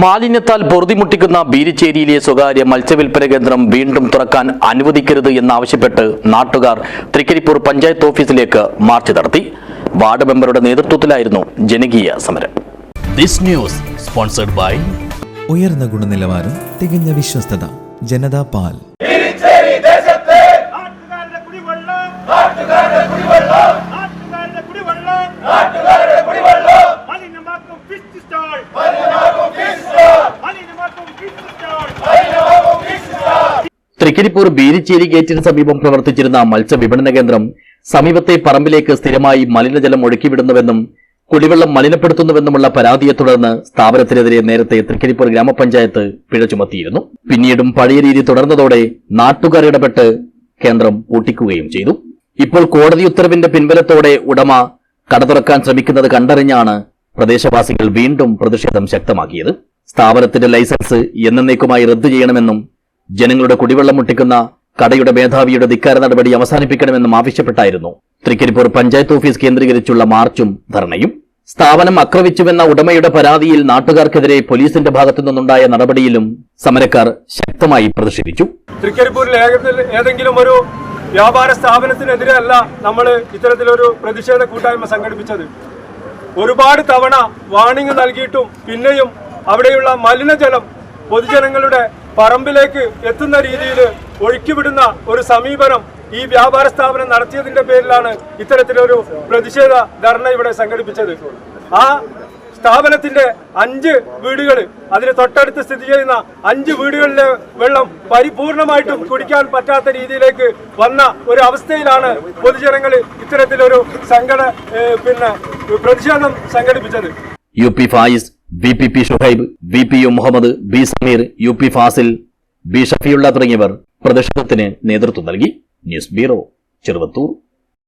മാലിന്യത്താൽ പൊറുതിമുട്ടിക്കുന്ന ബീരിച്ചേരിയിലെ സ്വകാര്യ മത്സ്യവില്പന കേന്ദ്രം വീണ്ടും തുറക്കാൻ അനുവദിക്കരുത് എന്നാവശ്യപ്പെട്ട് നാട്ടുകാർ തൃക്കരിപ്പൂർ പഞ്ചായത്ത് ഓഫീസിലേക്ക് മാർച്ച് നടത്തി. വാർഡ് മെമ്പറുടെ നേതൃത്വത്തിലായിരുന്നു ജനകീയ സമരം. ദിസ് ന്യൂസ് സ്പോൺസർഡ് ബൈ ഉയർന്ന ഗുണനിലവാരം തികഞ്ഞ വിശ്വസ്തത ജനതാ പാൽ. നാട്ടുകാരുടെ കുടിവെള്ളം നാട്ടുകാരുടെ കുടിവെള്ളം. നാട്ടുകാരുടെ കുടിവെള്ളം. നാട്ടുകാരുടെ കുടിവെള്ളം. തൃക്കരിപ്പൂർ ബീരിച്ചേരി ഗേറ്റിന് സമീപം പ്രവർത്തിച്ചിരുന്ന മത്സ്യവിപണന കേന്ദ്രം സമീപത്തെ പറമ്പിലേക്ക് സ്ഥിരമായി മലിനജലം ഒഴുക്കിവിടുന്നുവെന്നും കുടിവെള്ളം മലിനപ്പെടുത്തുന്നുവെന്നുമുള്ള പരാതിയെ തുടർന്ന് സ്ഥാപനത്തിനെതിരെ നേരത്തെ തൃക്കരിപ്പൂർ ഗ്രാമപഞ്ചായത്ത് പിഴ ചുമത്തിയിരുന്നു. പിന്നീടും പഴയ രീതി തുടർന്നതോടെ നാട്ടുകാർ ഇടപെട്ട് കേന്ദ്രം പൂട്ടിക്കുകയും ചെയ്തു. ഇപ്പോൾ കോടതി ഉത്തരവിന്റെ പിൻബലത്തോടെ ഉടമ കട തുറക്കാൻ ശ്രമിക്കുന്നത് കണ്ടറിഞ്ഞാണ് പ്രദേശവാസികൾ വീണ്ടും പ്രതിഷേധം ശക്തമാക്കിയത്. സ്ഥാപനത്തിന്റെ ലൈസൻസ് എന്നേക്കുമായി റദ്ദു ചെയ്യണമെന്നും ജനങ്ങളുടെ കുടിവെള്ളം മുട്ടിക്കുന്ന കടയുടെ മേധാവിയുടെ ധിക്കാര നടപടി അവസാനിപ്പിക്കണമെന്നും ആവശ്യപ്പെട്ടായിരുന്നു. തൃക്കരിപ്പൂർ പഞ്ചായത്ത് ഓഫീസ് കേന്ദ്രീകരിച്ചുള്ള മാർച്ചും ധർണയും സ്ഥാപനം ആക്രമിച്ചുവെന്ന ഉടമയുടെ പരാതിയിൽ നാട്ടുകാർക്കെതിരെ പോലീസിന്റെ ഭാഗത്തു നിന്നുണ്ടായ നടപടിയിലും സമരക്കാർ ശക്തമായി പ്രതിഷേധിച്ചു. തൃക്കരിപ്പൂരിൽ ഏതെങ്കിലും ഒരു വ്യാപാര സ്ഥാപനത്തിനെതിരെ അല്ല നമ്മൾ ഇത്തരത്തിലൊരു പ്രതിഷേധ കൂട്ടായ്മ സംഘടിപ്പിച്ചത്. ഒരുപാട് തവണ വാണിംഗ് നൽകിയിട്ടും പിന്നെയും അവിടെയുള്ള മലിനജലം പൊതുജനങ്ങളുടെ പറമ്പിലേക്ക് എത്തുന്ന രീതിയിൽ ഒഴുക്കിവിടുന്ന ഒരു സമീപനം ഈ വ്യാപാര സ്ഥാപനം നടത്തിയതിന്റെ പേരിലാണ് ഇത്തരത്തിലൊരു പ്രതിഷേധ ധർണ ഇവിടെ സംഘടിപ്പിച്ചത്. ആ സ്ഥാപനത്തിന്റെ അഞ്ച് വീടുകൾ അതിന് തൊട്ടടുത്ത് സ്ഥിതി ചെയ്യുന്ന അഞ്ച് വീടുകളിലെ വെള്ളം പരിപൂർണമായിട്ടും കുടിക്കാൻ പറ്റാത്ത രീതിയിലേക്ക് വന്ന ഒരു അവസ്ഥയിലാണ് പൊതുജനങ്ങൾ ഇത്തരത്തിലൊരു സംഘട പിന്നെ പ്രതിഷേധം സംഘടിപ്പിച്ചത്. U P Fayis V P P Shuhaib V P U Muhammad B Sameer U P Fasil B Shafiulla തുടങ്ങിയവർ പ്രതിഷേധത്തിന് നേതൃത്വം നൽകി. News bureau Cheruvathur.